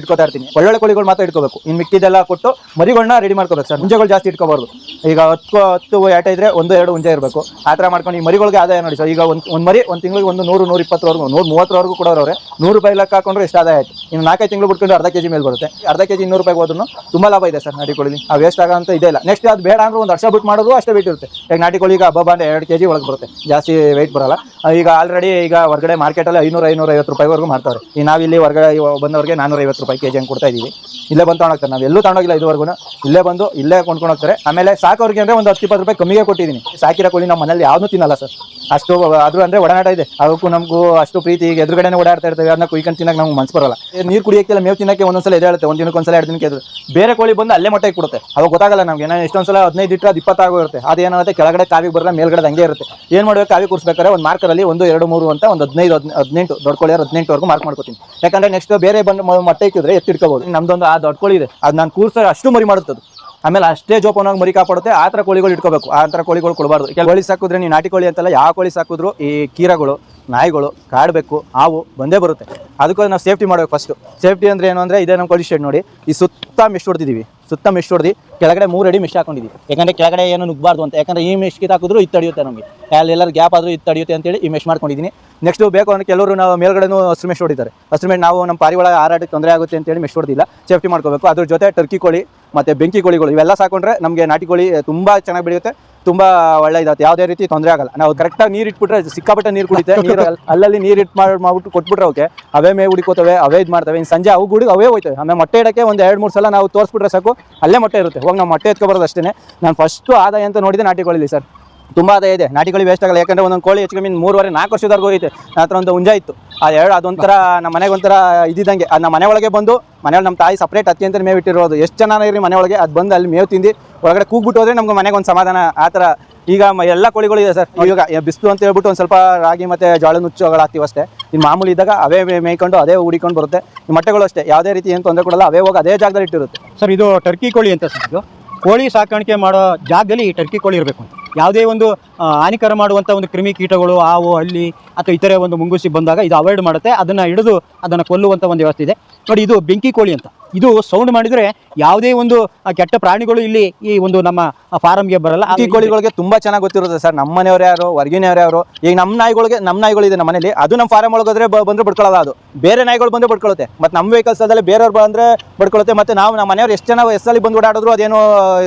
ಇಟ್ಕೊತಾ ಇರ್ತೀನಿ. ಒಳ್ಳೊಳ್ಳೆ ಕೋಳಿಗಳು ಮಾತ್ರ ಇಟ್ಕೋಬೇಕು. ಇನ್ನು ಮಿಕ್ಕಿದೆಲ್ಲ ಕೊಟ್ಟು ಮರಿಗಳನ್ನ ರೆಡಿ ಮಾಡ್ಕೋಬೇಕು ಸರ್ ಮುಂಜೆಗಳು ಜಾಸ್ತಿ ಇಟ್ಕೋಬಾರ್ದು. ಈಗ ಹತ್ತು ಹತ್ತು ಏಟ ಇದ್ರೆ ಒಂದು, ಎರಡು ಮುಂಜೆ ಇರಬೇಕು. ಆ ಥರ ಮಾಡ್ಕೊಂಡು ಈ ಮರಿಗಳಿಗೆ ಆದಾಯ ನೋಡಿ ಸರ್. ಈಗ ಒಂದು ಒಂದು ಮರಿ, ಒಂದು ತಿಂಗಳಿಗೆ ಒಂದು ನೂರು ನೂರು ಇಪ್ಪತ್ತರವರೆಗೂ, ನೂರು ಮೂವತ್ತರವರೆಗೂ ಕೊಡೋರವ್ರೆ, ನೂರು ರೂಪಾಯಿ ಲೆಕ್ಕ ಹಾಕೊಂಡ್ರೆ ಎಷ್ಟು ಆದಾಯ ಆಯ್ತು. ಇನ್ನು ನಾಲ್ಕೈದು ತಿಂಗಳು ಬಿಟ್ಕೊಂಡು ಅರ್ಧ ಕೆಜಿ ಮೇಲೆ ಬರುತ್ತೆ. ಅರ್ಧ ಕೆಜಿ ಇನ್ನೂರು ರೂಪಾಯಿ ಹೋದ್ರೂ ತುಂಬ ಲಾಭ ಇದೆ ಸರ್ ನಾಟಿ ಕೋಳಿ ಆ ವೇಸ್ಟ್ ಆಗೋ ಇದೆ ಇಲ್ಲ. ನೆಕ್ಸ್ಟ್ ಅದು ಬೇಡ ಅಂದ್ರೆ ಒಂದು ವರ್ಷ ಬಿಟ್ಟು ಮಾಡೋದು ಅಷ್ಟೇ ಬಿಟ್ಟಿರುತ್ತೆ. ಈಗ ನಾಟಿ ಕೋಳಿಗೆ ಹಬ್ಬ ಅಂದ್ರೆ ಎರಡು ಕೆಜಿ ಒಳಗೆ ಬರುತ್ತೆ. ಜಾಸ್ತಿ ವೆಯ್ಟ್ ಬರಲ್ಲ. ಈಗ ಆಲ್ರೆಡಿ ಈಗ ಹೊರಗಡೆ ಮಾರ್ಕೆಟಲ್ಲಿ ಐನೂರು, ಐನೂರ ಐವತ್ತು ರೂಪಾಯಿವರೆಗೂ ಮಾಡ್ತಾರೆ ಈ ನಾವಿಲ್ಲಿ ಹೊರಗಡೆ ಬಂದವರಿಗೆ ಬಂದವ್ರಿಗೆ ನಾನೂರ ಐವತ್ತು ರೂಪಾಯಿ ಕೆಜಿ ಹಂಗೆ ಕೊಡ್ತಾ ಇದ್ದೀವಿ. ಇಲ್ಲೇ ಬಂದು ತಗೊಂಡೋಗ್ತಾರೆ ನಾವು ಎಲ್ಲೂ ತಗೊಂಡೋಗಿಲ್ಲ ಇದುವರೆಗೂ ಇಲ್ಲೇ ಬಂದು ಇಲ್ಲೇ ಕೊಂಡ್ಕೊಂಡು ಹೋಗ್ತಾರೆ. ಆಮೇಲೆ ಸಾಕೋರಿಗೆ ಅಂದರೆ ಒಂದು ಹತ್ತು ಇಪ್ಪತ್ತು ರೂಪಾಯಿ ಕಮ್ಮಿಗೆ ಕೊಟ್ಟಿದ್ದೀನಿ. ಸಾಕಿರೋ ಕೋಳಿ ನಮ್ಮ ಮನೇಲಿ ಯಾವ್ದು ತಿನ್ನಲ್ಲ ಸರ್. ಅಷ್ಟು ಅದು ಅಂದರೆ ಒಡನಾಟ ಇದೆ. ಅದಕ್ಕೂ ನಮಗೂ ಅಷ್ಟು ಪ್ರೀತಿ, ಈಗ ಎದುರುಗಡೆ ಓಡಾಡ್ತಾ ಇರ್ತೇವೆ. ಅದನ್ನ ಕುಯ್ಕೊಂಡು ತಿನ್ನಕ್ಕೆ ನಮ್ಗೆ ಮನ್ಸು ಬರಲ್ಲ. ನೀರು ಕುಡಿಯೋಕ್ಕೆಲ್ಲ ಮೇವು ತಿನ್ನಕ್ಕೆ ಒಂದೊಂದ್ಸಲ ಎದ್ದೇಳುತ್ತೆ ಒಂದು ದಿನಕ್ಕೆ ಒಂದ್ಸಲ ಎರಡು ದಿನಕ್ಕೆ ಎದುರು ಬೇರೆ ಕೋಳಿ ಬಂದು ಅಲ್ಲೇ ಮೊಟ್ಟೆ ಕೊಡುತ್ತೆ ಅವಾಗ ಗೊತ್ತಾಗಲ್ಲ ನಮ್ಗೆ. ನಾನು ಎಷ್ಟೊಂದ್ಸಲ ಹದಿನೈದು ಇಟ್ಟರೆ ಅದು ಇಪ್ಪತ್ತಾಗೋ ಇರುತ್ತೆ. ಅದೇನಾಗುತ್ತೆ ಕೆಳಗಡೆ ಕಾವಿಗೆ ಬರಲ್ಲ, ಮೇಲ್ಗಡೆ ಹಂಗೆ ಇರುತ್ತೆ. ಏನು ಮಾಡಬೇಕು? ಕಾವಿ ಕೂರಿಸ್ಬೇಕಾದ್ರೆ ಒಂದು ಮಾರ್ಕರಲ್ಲಿ ಒಂದು, ಎರಡು, ಮೂರು ಅಂತ ಒಂದು ಹದಿನೈದು, ಹದಿನ- ಹದಿನೆಂಟು ದೊಡ್ಡ ಕೋಳಿ ಹದಿನೆಂಟುವರೆಗೂ ಮಾರ್ಕ್ ಮಾಡ್ಕೊತೀನಿ. ಯಾಕಂದ್ರೆ ನೆಕ್ಸ್ಟ್ ಬೇರೆ ಬಂದು ಮೊಟ್ಟೆ ಇಕ್ಕಿದ್ರೆ ಎತ್ತಿಡ್ಕೋಬಹುದು ನಮ್ದೊಂದು ಆ ದೊಡ್ಡ ಕೋಳಿ ಇದೆ. ಅದು ನಾನು ಕೂರ್ಸೋ ಅಷ್ಟು ಮರಿ ಮಾಡುತ್ತೆ ಅದು. ಆಮೇಲೆ ಅಷ್ಟೇ ಜೋಪಾನವಾಗಿ ಮರಿ ಕಾಪಾಡುತ್ತೆ. ಆ ಥರ ಕೋಳಿಗಳು ಇಟ್ಕೋಬೇಕು. ಆ ಥರ ಕೋಳಿಗಳು ಕೊಡಬಾರ್ದು. ಕೋಳಿ ಸಾಕಿದ್ರೆ ನೀವು ನಾಟಿ ಕೋಳಿ ಅಂತಲ್ಲ ಯಾವ ಕೋಳಿ ಸಾಕಿದ್ರು ಈ ಕೀರಗಳು. ನಾಯಿಗಳು, ಕಾಡಬೇಕು, ಹಾವು ಬಂದೇ ಬರುತ್ತೆ. ಅದಕ್ಕೋಸ್ಕರ ನಾವು ಸೇಫ್ಟಿ ಮಾಡಬೇಕು ಫಸ್ಟು ಸೇಫ್ಟಿ ಅಂದ್ರೆ ಏನು ಅಂದರೆ ಇದೇ ನಮ್ಮ ಕೋಳಿ ಶೆಡ್ ನೋಡಿ. ಈ ಸುತ್ತ ಮಿಶ್ ಹೊಡೆದಿದ್ದೀವಿ ಸುತ್ತ ಮಿಶ್ ಹೊಡೆದು, ಕೆಳಗಡೆ ಮೂರು ಅಡಿ ಮಿಶ್ ಹಾಕೊಂಡಿದ್ದೀವಿ ಯಾಕಂದರೆ ಕೆಳಗಡೆ ಏನು ನುಗ್ಬಾರ್ದು ಅಂತ. ಯಾಕಂದರೆ ಈ ಮಿಶ್ ಕಿತ್ತಾಕಿದ್ರು ಇದು ತಡೆಯುತ್ತೆ ನಮಗೆ. ಎಲ್ಲರೂ ಗ್ಯಾಪ್ ಆದರೂ ಇದು ತಡೆಯುತ್ತೆ ಅಂತೇಳಿ ಈ ಮೆಶ್ ಮಾಡ್ಕೊಂಡಿದ್ದೀನಿ ನೆಕ್ಸ್ಟ್ ಬೇಕು ಅಂದರೆ ಕೆಲವರು ನಾವು ಮೇಲ್ಗಡೆನೂ ಹಸಿರು ಮೆಶ್ ಹೊಡಿತಾರೆ. ಹಸಿರು ಮೆಶ್ ನಾವು ನಮ್ಮ ಪಾರಿವಾಳ ಹಾರಾಟಕ್ಕೆ ತೊಂದರೆ ಆಗುತ್ತೆ ಅಂತೇಳಿ ಮೆಶ್ ಹೊಡೆದಿಲ್ಲ. ಸೇಫ್ಟಿ ಮಾಡ್ಕೋಬೇಕು. ಅದ್ರ ಜೊತೆ ಟರ್ಕಿ ಕೋಳಿ, ಮತ್ತು ಬೆಂಕಿ ಕೋಳಿಗಳು, ಇವೆಲ್ಲ ಸಾಕೊಂಡ್ರೆ ನಮಗೆ ನಾಟಿ ಕೋಳಿ ತುಂಬ ಚೆನ್ನಾಗಿ ಬೆಳೆಯುತ್ತೆ. ತುಂಬ ಒಳ್ಳೆ ಇದಾಗುತ್ತೆ ಯಾವುದೇ ರೀತಿ ತೊಂದರೆ ಆಗಲ್ಲ. ನಾವು ಕರೆಕ್ಟಾಗಿ ನೀರು ಇಟ್ಬಿಟ್ರೆ ಸಿಕ್ಕಾಪಟ್ಟೆ ನೀರು ಕುಡಿತೆ. ನೀರು ಅಲ್ಲಲ್ಲಿ ನೀರು ಇಟ್ ಮಾಡಿ ಮಾಡ್ಬಿಟ್ಟು ಕೊಟ್ಬಿಟ್ರೆ ಓಕೆ ಅವೇ ಮೇ ಹುಡಿಕೋತವೆ, ಅವೇ ಇದು ಮಾಡ್ತವೆ. ಇನ್ನು ಸಂಜೆ ಅವು ಗುಡಿಗೆ ಅವೇ ಹೋಯ್ತವೆ. ಆಮೇಲೆ ಮೊಟ್ಟೆ ಇಡಕ್ಕೆ ಒಂದು ಎರಡು, ಮೂರು ಸಲ ನಾವು ತೋರಿಸ್ಬಿಟ್ರೆ ಸಾಕು. ಅಲ್ಲೇ ಮೊಟ್ಟೆ ಇರುತ್ತೆ. ಹೋಗಿ ನಾವು ಮೊಟ್ಟೆ ಎತ್ಕೊಬರೋದು ಅಷ್ಟೇ ನಾನು ಫಸ್ಟು ಆದಾಯ ಅಂತ ನೋಡಿದೆ ನಾಟಿ ಕೋಳಿಲಿ ಸರ್. ತುಂಬ ಅದೇ ಇದೆ. ನಾಟಿ ಕೋಳಿ ವೇಸ್ಟ್ ಆಗಲ್ಲ. ಯಾಕಂದ್ರೆ ಒಂದೊಂದು ಕೋಳಿ ಹೆಚ್ಚು ಕಮ್ಮಿ ಮೂರುವರೆ, ನಾಲ್ಕು ವರ್ಷದವರೆಗೂ ಹೋಯ್ತು ನನ್ನ ಒಂದು ಹುಂಜ ಇತ್ತು. ಅದು ಎರಡು ಅದೊಂಥರ ನಮ್ಮ ಮನೆಗೆ ಒಂಥರ ಇದ್ದಂಗೆ ಅದು ನಮ್ಮ ಮನೆ ಬಂದು ಮನೆಯಲ್ಲಿ ನಮ್ಮ ತಾಯಿ ಸಪ್ರೇಟ್ ಅತ್ತಿ ಅಂತ ಮೇವು ಇಟ್ಟಿರೋದು. ಎಷ್ಟು ಇರಿ ಮನೆ ಒಳಗೆ ಅದು ಬಂದು ಅಲ್ಲಿ ಮೇವು ತಿಂದು, ಒಳಗಡೆ ಕೂಗ್ಬಿಟ್ಟು ಹೋದ್ರೆ ನಮ್ಗೆ ಮನೆಗೆ ಒಂದು ಸಮಾಧಾನ. ಆ ಥರ ಈಗ ಎಲ್ಲ ಕೋಳಿಗಳು ಇದೆ ಸರ್. ಇವಾಗ ಬಿಸಿಲು ಅಂತ ಹೇಳ್ಬಿಟ್ಟು ಒಂದು ಸ್ವಲ್ಪ ರಾಗಿ ಮತ್ತು ಜೋಳ ನುಚ್ಚುಗಳು ಹಾಕ್ತೀವಿ ಅಷ್ಟೇ. ಇನ್ನು ಮಾಮೂಲಿ ಇದ್ದಾಗ ಅವೇ ಮೇಯ್ಕೊಂಡು ಅದೇ ಹುಡಿಕೊಂಡು ಬರುತ್ತೆ. ಮೊಟ್ಟೆಗಳು ಅಷ್ಟೇ. ಯಾವುದೇ ರೀತಿ ಏನು ತೊಂದರೆ ಕೊಡಲ್ಲ. ಅವೇ ಹೋಗಿ ಅದೇ ಜಾಗದಲ್ಲಿ ಇಟ್ಟಿರುತ್ತೆ. ಸರ್, ಇದು ಟರ್ಕಿ ಕೋಳಿ ಅಂತ ಸರ್, ಇದು ಕೋಳಿ ಸಾಕಾಣಿಕೆ ಮಾಡೋ ಜಾಗದಲ್ಲಿ ಈ ಟರ್ಕಿ ಕೋಳಿ ಇರಬೇಕು ಅಂತ. ಯಾವುದೇ ಒಂದು ಹಾನಿಕರ ಮಾಡುವಂಥ ಒಂದು ಕ್ರಿಮಿ ಕೀಟಗಳು ಹಾವು ಹಲ್ಲಿ ಅಥವಾ ಇತರೆ ಒಂದು ಮುಂಗುಸಿ ಬಂದಾಗ ಇದು ಅವಾಯ್ಡ್ ಮಾಡುತ್ತೆ. ಅದನ್ನು ಹಿಡಿದು ಅದನ್ನು ಕೊಲ್ಲುವಂಥ ಒಂದು ವ್ಯವಸ್ಥೆ ಇದೆ. ನೋಡಿ ಇದು ಬೆಂಕಿ ಕೋಳಿ ಅಂತ. ಇದು ಸೌಂಡ್ ಮಾಡಿದರೆ ಯಾವುದೇ ಒಂದು ಕೆಟ್ಟ ಪ್ರಾಣಿಗಳು ಇಲ್ಲಿ ಈ ಒಂದು ನಮ್ಮ ಫಾರಮ್ಗೆ ಬರಲ್ಲ. ಈ ಕೋಳಿಗಳಿಗೆ ತುಂಬಾ ಚೆನ್ನಾಗಿ ಗೊತ್ತಿರುತ್ತೆ ಸರ್. ನಮ್ಮ ಮನೆಯವ್ರು ಯಾರು ಹೊರಗಿನವ್ರು ಯಾರು ಈಗ ನಮ್ಮ ನಾಯಿಗಳಿಗೆ ನಮ್ಮ ನಾಯಿಗಳಿದೆ ನಮ್ಮ ಮನೇಲಿ. ಅದು ನಮ್ಮ ಫಾರಂ ಒಳಗೋದ್ರೆ ಬಂದ್ರೆ ಬಡ್ಕೊಳ್ಳಲ್ಲ ಅದು. ಬೇರೆ ನಾಯಿಗಳು ಬಂದು ಬಡ್ಕೊಳ್ಳುತ್ತೆ ಮತ್ತೆ ನಮ್ಮ ವೆಹಿಕಲ್ಸ್ ಅದಲ್ಲಿ ಬೇರೆಯವ್ರು ಬಂದರೆ ಬಡ್ಕೊಳ್ಳುತ್ತೆ ಮತ್ತೆ ನಾವು ನಮ್ಮ ಮನೆಯವ್ರು ಎಷ್ಟು ಜನ ಎಸ್ಸಲ್ಲಿ ಬಂದು ಓಡಾಡಿದ್ರು ಅದೇನು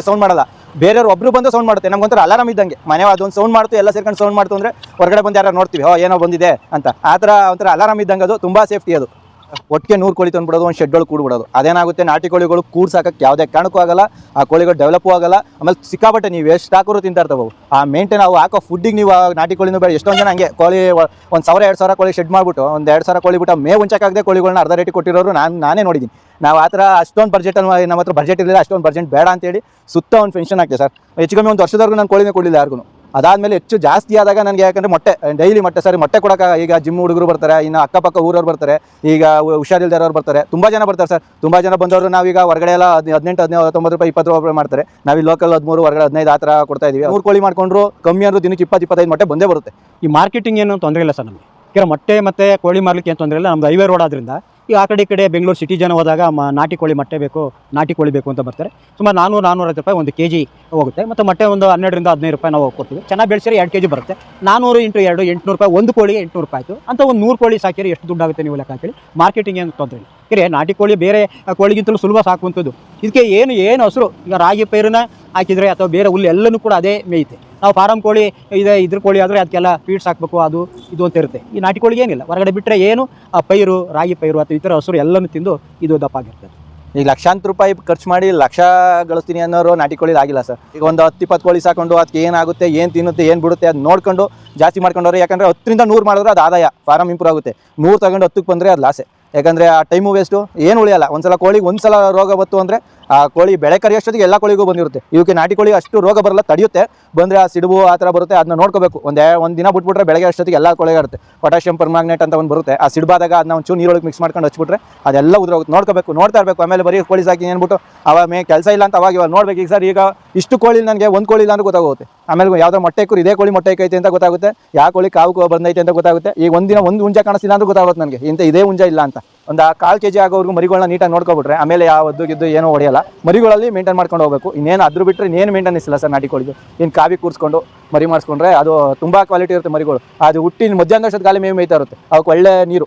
ಸೌಂಡ್ ಮಾಡಲ್ಲ. ಬೇರೆಯವ್ರು ಒಬ್ರು ಬಂದು ಸೌಂಡ್ ಮಾಡುತ್ತೆ. ನಮ್ಗೊಂಥರ ಅಲಾರಾಮ್ ಇದ್ದಂಗೆ. ಮನೆ ಅದೊಂದು ಸೌಂಡ್ ಮಾಡ್ತು, ಎಲ್ಲ ಸೇರ್ಕೊಂಡು ಸೌಂಡ್ ಮಾಡ್ತು ಅಂದ್ರೆ ಹೊರಗಡೆ ಬಂದು ಯಾರು ನೋಡ್ತೀವಿ, ಹೋ, ಏನೋ ಬಂದಿದೆ ಅಂತ. ಆ ಥರ ಒಂಥರ ಅಲಾರಾಮ್ ಇದ್ದಂಗೆ ಅದು. ತುಂಬಾ ಸೇಫ್ಟಿ ಅದು. ಒಟ್ಟಿಗೆ ನೂರು ಕೋಳಿ ತಂದ್ಬಿಡೋದು, ಒಂದು ಶೆಡ್ಗಳು ಕೂಡ್ಬಿಡೋದು. ಅದೇನಾಗುತ್ತೆ, ನಾಟಿ ಕೋಳಿಗಳು ಕೂಡ್ಸಾಕಕ್ಕೆ ಯಾವುದೇ ಕಾರಣಕ್ಕೂ ಆಗಲ್ಲ, ಆ ಕೋಳಿಗಳು ಡೆವಲಪ್ ಆಗಲ್ಲ. ಆಮೇಲೆ ಸಿಕ್ಕಾಪಟ್ಟೆ ನೀವು ಎಷ್ಟು ಹಾಕೋರು ತಿಂತಾ ಇರ್ತಾವೆ. ಆ ಮೇಂಟೈನ್ ಅವು ಹಾಕೋ ಫುಡ್ಡಿಗೆ ನೀವು ನಾಟಿ ಕೋಳಿನೂ ಬೇಡ. ಎಷ್ಟೊಂದು ಜನ ಹಂಗೆ ಕೋಳಿ, ಒಂದು ಸಾವಿರ, ಎರಡು ಸಾವಿರ ಕೋಳಿ ಶೆಡ್ ಮಾಡ್ಬಿಟ್ಟು, ಒಂದು ಎರಡು ಸಾವಿರ ಕೋಳಿ ಬಿಟ್ಟು ಮೇ ಮುಂಚಕ್ಕಾಗದೆ ಕೋಳಿಗಳನ್ನ ಅರ್ಧ ರೇಟಿಗೆ ಕೊಟ್ಟಿರೋರು ನಾನು, ನಾನೇ ನೋಡಿದ್ದೀನಿ ನಾವು ಆ ಥರ ಅಷ್ಟೊಂದು ಬಡ್ಜೆಟಲ್ಲಿ ನಮ್ಮ ಹತ್ರ ಬಜೆಟ್ ಇರಲಿಲ್ಲ, ಅಷ್ಟೊಂದು ಬಜೆಟ್ ಬೇಡ ಅಂತೇಳಿ ಸುತ್ತ ಒಂದು ಫೆನ್ಷನ್ ಹಾಕಿದೆ ಸರ್. ಹೆಚ್ಚು ಕಮ್ಮಿ ಒಂದು ವರ್ಷದವರೆಗೂ ನಾನು ಕೋಳಿನೇ ಕೊಡಲಿಲ್ಲ ಯಾರಿಗೂ ಅದಾದ್ಮೇಲೆ ಹೆಚ್ಚು ಜಾಸ್ತಿ ಆದಾಗ ನನಗೆ ಯಾಕಂದ್ರೆ ಮೊಟ್ಟೆ ಡೈಲಿ ಮೊಟ್ಟೆ ಸರಿ ಮೊಟ್ಟೆ ಕೊಡೋಕೆ ಈಗ ಜಿಮ್ ಹುಡುಗರು ಬರ್ತಾರೆ, ಇನ್ನು ಅಕ್ಕಪಕ್ಕ ಊರವ್ರು ಬರ್ತಾರೆ, ಈಗ ಹುಷಾರಿಲ್ದಾರವ್ರು ಬರ್ತಾರೆ, ತುಂಬಾ ಜನ ಬರ್ತಾರೆ ಸರ್ ತುಂಬ ಜನ ಬಂದವರು ನಾವೀಗ ಹೊರಗಡೆ ಎಲ್ಲ ಹದ್- ಹದಿನೆಂಟು, ಹದಿನೈದು, ಹತ್ತೊಂಬತ್ತು ರೂಪಾಯಿ, ಇಪ್ಪತ್ತು ರೂಪಾಯಿ ಮಾಡ್ತಾರೆ. ನಾವು ಲೋಕಲ್ ಹದಿಮೂರು, ಹೊರಗಡೆ ಹದಿನೈದು ಆ ಥರ ಕೊಡ್ತಾ ಇದೀವಿ. ಮೂರು ಕೋಳಿ ಮಾಡ್ಕೊಂಡ್ರು ಕಮ್ಮಿ ಅಂದ್ರೂ ದಿನಕ್ಕೆ ಇಪ್ಪತ್ತು, ಇಪ್ಪತ್ತೈದು ಮೊಟ್ಟೆ ಬಂದೇ ಬರುತ್ತೆ. ಈ ಮಾರ್ಕೆಟಿಂಗ್ ಏನು ತೊಂದರೆ ಇಲ್ಲ ಸರ್ ನಮಗೆ. ಕೆಲ ಮೊಟ್ಟೆ ಮತ್ತು ಕೋಳಿ ಮಾರ್ಲಿಕ್ಕೆ ಏನು ತೊಂದರೆ ಇಲ್ಲ, ನಮ್ದು ಹೈವೇ ರೋಡ್ ಆದ್ರಿಂದ. ಈ ಆ ಕಡೆ ಈ ಕಡೆ ಬೆಂಗಳೂರು ಸಿಟಿ ಜನ ಹೋದಾಗ ಮ, ನಾಟಿ ಕೋಳಿ ಮೊಟ್ಟೆ ಬೇಕು, ನಾಟಿ ಕೋಳಿ ಬೇಕು ಅಂತ ಬರ್ತಾರೆ. ಸುಮಾರು ನಾನ್ನೂರು ನಾನ್ನೂರೈವತ್ತು ರೂಪಾಯಿ ಒಂದು ಕೆ ಜಿ ಹೋಗುತ್ತೆ. ಮತ್ತು ಮೊಟ್ಟೆ ಒಂದು ಹನ್ನೆರಡರಿಂದ ಹದಿನೈದು ರೂಪಾಯಿ ನಾವು ಕೊಡ್ತೀವಿ. ಚೆನ್ನಾಗಿ ಬೆಳೆಸಿದ್ರೆ ಎರಡು ಕೆ ಜಿ ಬರುತ್ತೆ. ನಾನ್ನೂರು ಇಂಟು ಎರಡು ಎಂಟುನೂರು ರೂಪಾಯಿ, ಒಂದು ಕೋಳಿಗೆ ಎಂಟುನೂರು ರೂಪಾಯಿ ಆಯಿತು. ಅಂತ ಒಂದು ನೂರು ಕೋಳಿ ಸಾಕಿರಿ ಎಷ್ಟು ದುಡ್ಡು ಆಗುತ್ತೆ ನೀವು ಲೆಕ್ಕ ಹಾಕಿ ಮಾರ್ಕೆಟಿಂಗ್ ಏನು ತೊಂದರೆ ಇಲ್ಲ. ನಾಟಿ ಕೋಳಿ ಬೇರೆ ಕೋಳಿಗಿಂತಲೂ ಸುಲಭ ಸಾಕುವಂಥದ್ದು. ಇದಕ್ಕೆ ಏನು ಏನು ಹಸಿರು? ಈಗ ರಾಗಿ ಪೈರನ್ನ ಹಾಕಿದರೆ ಅಥವಾ ಬೇರೆ ಹುಲ್ಲು ಎಲ್ಲನೂ ಕೂಡ ಅದೇ ಮೇಯುತ್ತೆ ನಾವು ಫಾರಂ ಕೋಳಿ, ಇದೆ ಇದ್ರ ಕೋಳಿ ಆದರೆ ಅದಕ್ಕೆಲ್ಲ ಫೀಡ್ಸ್ ಹಾಕಬೇಕು, ಅದು ಇದು ಅಂತ ಇರುತ್ತೆ. ಈ ನಾಟಿ ಕೋಳಿಗೆ ಏನಿಲ್ಲ, ಹೊರಗಡೆ ಬಿಟ್ಟರೆ ಏನು, ಆ ಪೈರು, ರಾಗಿ ಪೈರು ಅಥವಾ ಥರ ಹಸಿರು ಎಲ್ಲನೂ ತಿಂದು ಇದು ದಪ್ಪ ಆಗಿರ್ತದೆ. ಈಗ ಲಕ್ಷಾಂತರ ರೂಪಾಯಿ ಖರ್ಚು ಮಾಡಿ ಲಕ್ಷ ಗಳಿಸ್ತೀನಿ ಅನ್ನೋರು ನಾಟಿ ಕೋಳಿ ಆಗಿಲ್ಲ ಸರ್. ಈಗ ಒಂದು ಹತ್ತು, ಇಪ್ಪತ್ತು ಕೋಳಿ ಸಾಕೊಂಡು ಅದಕ್ಕೆ ಏನಾಗುತ್ತೆ, ಏನು ತಿನ್ನುತ್ತೆ, ಏನು ಬಿಡುತ್ತೆ ಅದು ನೋಡ್ಕೊಂಡು ಜಾಸ್ತಿ ಮಾಡ್ಕೊಂಡವ್ರೆ, ಯಾಕಂದರೆ ಹತ್ತರಿಂದ ನೂರು ಮಾಡಿದ್ರೆ ಅದು ಆದಾಯ ಫಾರಮ್ ಇಂಪ್ರೂವ್ ಆಗುತ್ತೆ. ನೂರು ತಗೊಂಡು ಹತ್ತಕ್ಕೆ ಬಂದರೆ ಅದು ಲಾಸೆ ಯಾಕಂದರೆ ಆ ಟೈಮು ವೇಸ್ಟು ಏನು ಉಳಿಯಲ್ಲ. ಒಂದ್ಸಲ ಕೋಳಿಗೆ ಒಂದ್ಸಲ ರೋಗ ಬತ್ತು ಅಂದರೆ ಆ ಕೋಳಿ ಬೆಳೆ ಕರಿಯೋಷ್ಟೊತ್ತಿಗೆ ಎಲ್ಲ ಕೋಳಿಗೂ ಬಂದಿರುತ್ತೆ. ಇವಕ್ಕೆ ನಾಟಿ ಕೋಳಿ ಅಷ್ಟು ರೋಗ ಬರಲ್ಲ, ತಡೆಯುತ್ತೆ. ಬಂದರೆ ಆ ಸಿಡುಬು ಆ ಥರ ಬರುತ್ತೆ, ಅದನ್ನ ನೋಡ್ಕೋಬೇಕು. ಒಂದೇ, ಒಂದು ದಿನ ಬಿಟ್ಬಿಟ್ರೆ ಬೆಳಗ್ಗೆ ಅಷ್ಟೊತ್ತಿಗೆ ಎಲ್ಲ ಕೋಳಿಗೆ ಇರುತ್ತೆ ಪೊಟ್ಯಾಷಿಯಂ ಪರ್ಮಾಗ್ನೆಟ್ ಅಂತ ಒಂದು ಬರುತ್ತೆ. ಆ ಸಿಡ್ಬಾದಾಗ ಅದನ್ನ ಒಂಚೂರು ನೀರೊಳಗೆ ಮಿಕ್ಸ್ ಮಾಡ್ಕೊಂಡು ಹಚ್ಬಿಟ್ರೆ ಅದೆಲ್ಲ ಉದ್ರೋಗುತ್ತೆ. ನೋಡ್ಕೋಬೇಕು, ನೋಡ್ತಾ ಇರಬೇಕು. ಆಮೇಲೆ ಬರೀ ಕೋಳಿ ಸಾಕಿ ಅಂದ್ಬಿಟ್ಟು ಅವಾಗ ಮೇ ಕೆಲಸ ಇಲ್ಲ ಅಂತ ಅವಾಗ ಇವಾಗ ನೋಡ್ಬೇಕು. ಈಗ ಸರ್, ಈಗ ಇಷ್ಟು ಕೋಳಿ ನನಗೆ, ಒಂದು ಕೋಳಿ ಇಲ್ಲ ಅಂತ ಗೊತ್ತಾಗುತ್ತೆ ಆಮೇಲೆ ಯಾವ್ದೋ ಮೊಟ್ಟೆ ಕೂರು ಇದೇ ಕೋಳಿ ಮೊಟ್ಟೆ ಐತೆ ಅಂತ ಗೊತ್ತಾಗುತ್ತೆ. ಯಾವ ಕೋಳಿ ಕಾವು ಬಂದೈತೆ ಅಂತ ಗೊತ್ತಾಗುತ್ತೆ. ಈಗ ಒಂದಿನ ಒಂದು ಹುಂಜ ಕಾಣಿಸಿಲ್ಲ ಅಂದ್ರೆ ಗೊತ್ತಾಗುತ್ತೆ ನನಗೆ. ಇಂಥ ಇದೇ ಹುಂಜ ಇಲ್ಲ ಅಂತ. ಒಂದು ಕಾಲು ಕೆ ಜಿ ಆಗೋವರೆಗೂ ಮರಿಗಳನ್ನ ನೀಟಾಗಿ ನೋಡ್ಕೊಬಿಟ್ರೆ ಆಮೇಲೆ ಯಾವದ್ದು ಗಿದ್ದು ಏನೂ ಹೊಡೆಯಲ್ಲ. ಮರಿಗಳಲ್ಲಿ ಮೇಂಟೈನ್ ಮಾಡ್ಕೊಂಡು ಹೋಗಬೇಕು. ಇನ್ನೇನು ಅದ್ರ ಬಿಟ್ಟರೆ ಇನ್ನೇನು ಮೇಂಟೆನೆನ್ಸ್ ಇಲ್ಲ ಸರ್ ನಾಟಿ ಕೋಳಿಗೆ ಇನ್ನು ಕಾವಿ ಕೂರಿಸ್ಕೊಂಡು ಮರಿ ಮಾಡಿಸ್ಕೊಂಡ್ರೆ ಅದು ತುಂಬ ಕ್ವಾಲಿಟಿ ಇರುತ್ತೆ ಮರಿಗಳು. ಅದು ಹುಟ್ಟಿನ ಮಧ್ಯಾಹ್ನ ಗಾಲಿ ಮೇವು ಮೇಯ್ತಾ ಇರುತ್ತೆ. ಅವಕ್ಕೆ ಒಳ್ಳೆ ನೀರು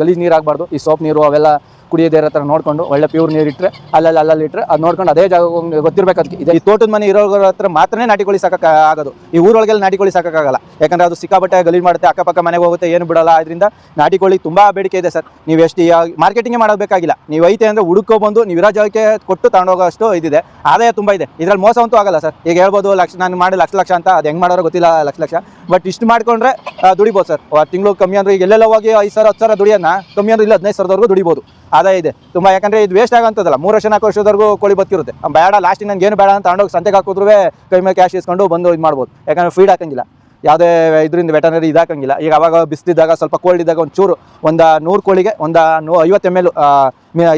ಗಲೀಜ್ ನೀರು ಆಗಬಾರ್ದು. ಈ ಸೋಪ್ ನೀರು ಅವೆಲ್ಲ ಕುಡಿಯೋದೇ ಇರೋ ಥರ ನೋಡ್ಕೊಂಡು ಒಳ್ಳೆ ಪ್ಯೂರ್ ನೀರು ಇಟ್ಟರೆ ಅಲ್ಲಲ್ಲಿ ಅಲ್ಲಲ್ಲಿ ಇಟ್ಟರೆ ಅದು ನೋಡ್ಕೊಂಡು ಅದೇ ಜಾಗ ಗೊತ್ತಿರಬೇಕು ಅದಕ್ಕೆ ಈ ತೋಟದ ಮನೆ ಇರೋರ ಹತ್ರ ಮಾತ್ರನೇ ನಾಟಿ ಕೋಳಿ ಸಾಕಕ್ಕೆ ಆಗೋದು. ಈ ಊರೊಳಗೆಲ್ಲ ನಾಟಿ ಕೋಳಿ ಸಾಕಾಗಲ್ಲ ಯಾಕಂದ್ರೆ ಅದು ಸಿಕ್ಕಾಪಟ್ಟೆ ಗಲೀಜು ಮಾಡುತ್ತೆ, ಅಕ್ಕಪಕ್ಕ ಮನೆಗೆ ಹೋಗುತ್ತೆ, ಏನು ಬಿಡಲ್ಲ. ಅದರಿಂದ ನಾಟಿ ಕೋಳಿ ತುಂಬ ಬೇಡಿಕೆ ಇದೆ ಸರ್. ನೀವು ಎಷ್ಟು ಮಾರ್ಕೆಟಿಂಗ್ ಮಾಡಬೇಕಾಗಿಲ್ಲ. ನೀವು ಐತೆ ಅಂದರೆ ಹುಡುಕೋಬಂದು ನೀವು ಇರೋ ಜಾಗಕ್ಕೆ ಕೊಟ್ಟು ತಗೊಂಡೋಗೋಷ್ಟು ಇದಿದೆ. ಆದಾಯ ತುಂಬ ಇದೆ. ಇದರಲ್ಲಿ ಮೋಸ ಅಂತೂ ಆಗಲ್ಲ ಸರ್. ಈಗ ಹೇಳ್ಬೋದು ಲಕ್ಷ, ನಾನು ಮಾಡಿ ಲಕ್ಷ ಲಕ್ಷ ಅಂತ. ಅದು ಹೆಂಗೆ ಮಾಡೋರು ಗೊತ್ತಿಲ್ಲ ಲಕ್ಷ ಲಕ್ಷ. ಬಟ್ ಇಷ್ಟು ಮಾಡ್ಕೊಂಡ್ರೆ ದುಡಿಬೋದು ಸರ್. ತಿಂಗಳು ಕಮ್ಮಿ ಅಂದ್ರೆ ಈಗ ಎಲ್ಲೆಲ್ಲ ಹೋಗಿ ಐದು ಸಾವಿರ, ಹತ್ತು ಸಾವಿರ ದುಡಿಯೋಣ ಕಮ್ಮಿ ಅಂದ್ರೆ ಇಲ್ಲ ಹದಿನೈದು ಸಾವಿರದವರೆಗೂ ದುಡಿಬೋದು. ಆದಾಯ ಇದೆ. ತುಂಬ ಯಾಕಂದ್ರೆ ಇದು ವೇಸ್ಟ್ ಆಗೋಂಥದ್ದಲ್ಲ ಮೂರು ವರ್ಷ, ನಾಲ್ಕು ವರ್ಷದವರೆಗೂ ಕೋಳಿ ಬತ್ತಿರುತ್ತೆ. ಬೇಡ ಲಾಸ್ಟಿಗೆ ನನಗೆ ಏನು ಬೇಡ ಅಂತ ತಗೊಂಡೋಗಿ ಸಂತೆಗೆ ಹಾಕಿದ್ರು ಕೈ ಮೇಲೆ ಕ್ಯಾಶ್ ಇಸ್ಕೊಂಡು ಬಂದು ಇದು ಮಾಡ್ಬೋದು. ಯಾಕಂದ್ರೆ ಫೀಡ್ ಹಾಕಂಗಿಲ್ಲ. ಯಾವುದೇ ಇದರಿಂದ ವೆಟನರಿ ಇದಾಕಂಗಿಲ್ಲ ಈಗ ಅವಾಗ ಬಿಸಿಲಿದ್ದಾಗ ಸ್ವಲ್ಪ ಕೋಲ್ಡ್ ಇದ್ದಾಗ ಒಂದು ಚೂರು ಒಂದು ನೂರು ಕೋಳಿಗೆ ಒಂದು ನೂ, ಐವತ್ತು ಎಂ ಎಲ್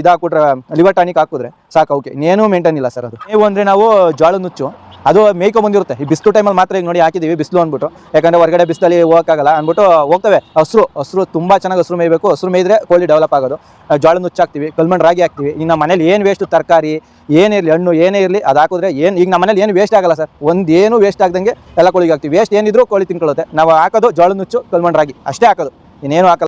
ಇದಾಕ್ಬಿಟ್ರೆ ಲಿವರ್ ಟಾನಿಕ್ ಹಾಕಿದ್ರೆ ಸಾಕು ಓಕೆ ಇನ್ನೇನು ಮೇಂಟೈನ್ ಇಲ್ಲ ಸರ್ ಅದು. ನೀವು ಅಂದರೆ ನಾವು ಜೋಳ ನುಚ್ಚು ಅದು ಮೇಯ್ಕೊ ಬಂದಿರುತ್ತೆ. ಈ ಬಿಸಿಲು ಟೈಮಲ್ಲಿ ಮಾತ್ರ ಈಗ ನೋಡಿ ಹಾಕಿದ್ದೀವಿ ಬಿಸಿಲು ಅಂದ್ಬಿಟ್ಟು. ಯಾಕಂದ್ರೆ ಹೊರಗಡೆ ಬಿಸಿಲಲ್ಲಿ ಹೋಗೋಕ್ಕಾಗಲ್ಲ. ಅಂದ್ಬಿಟ್ಟು ಹೋಗ್ತವೆ. ಹಸ್ರು ಹಸ್ರು ತುಂಬ ಚೆನ್ನಾಗಿ ಹಸ್ರು ಮೇಯ್ಬೇಕು. ಹಸ್ರು ಮೇಯ್ದ್ರೆ ಕೋಳಿ ಡೆವಲಪ್ ಆಗೋದು. ಆ, ಜೋಳ ನುಚ್ಚು ಹಾಕ್ತೀವಿ ಕಲ್ಮಣ್ ರಾಗಿ ಹಾಕ್ತೀವಿ. ಈಗ ನಮ್ಮ ಮನೇಲಿ ಏನು ವೇಸ್ಟು ತರಕಾರಿ ಏನೇ ಇರಲಿ ಹಣ್ಣು ಏನೇ ಇರಲಿ ಅದು ಹಾಕಿದ್ರೆ ಏನು ಈಗ ನಮ್ಮ ಮನೇಲಿ ಏನು ವೇಸ್ಟ್ ಆಗಲ್ಲ ಸರ್ ಒಂದೇನು ವೇಸ್ಟ್ ಆಗ್ದಂಗೆ ಎಲ್ಲ ಕೋಳಿಗೆ ಹಾಕ್ತೀವಿ. ವೇಸ್ಟ್ ಏನಿದ್ರು ಕೋಳಿ ತಿನ್ಕೊಳ್ಳುತ್ತೆ ನಾವು ಹಾಕೋದು ಜೋಳ ನುಚ್ಚು ಕಲ್ಮಣ್ ರಾಗಿ. ಅಷ್ಟೇ ಹಾಕೋದು. ಇನ್ನೇನು ಹಾಕಲ್ಲ.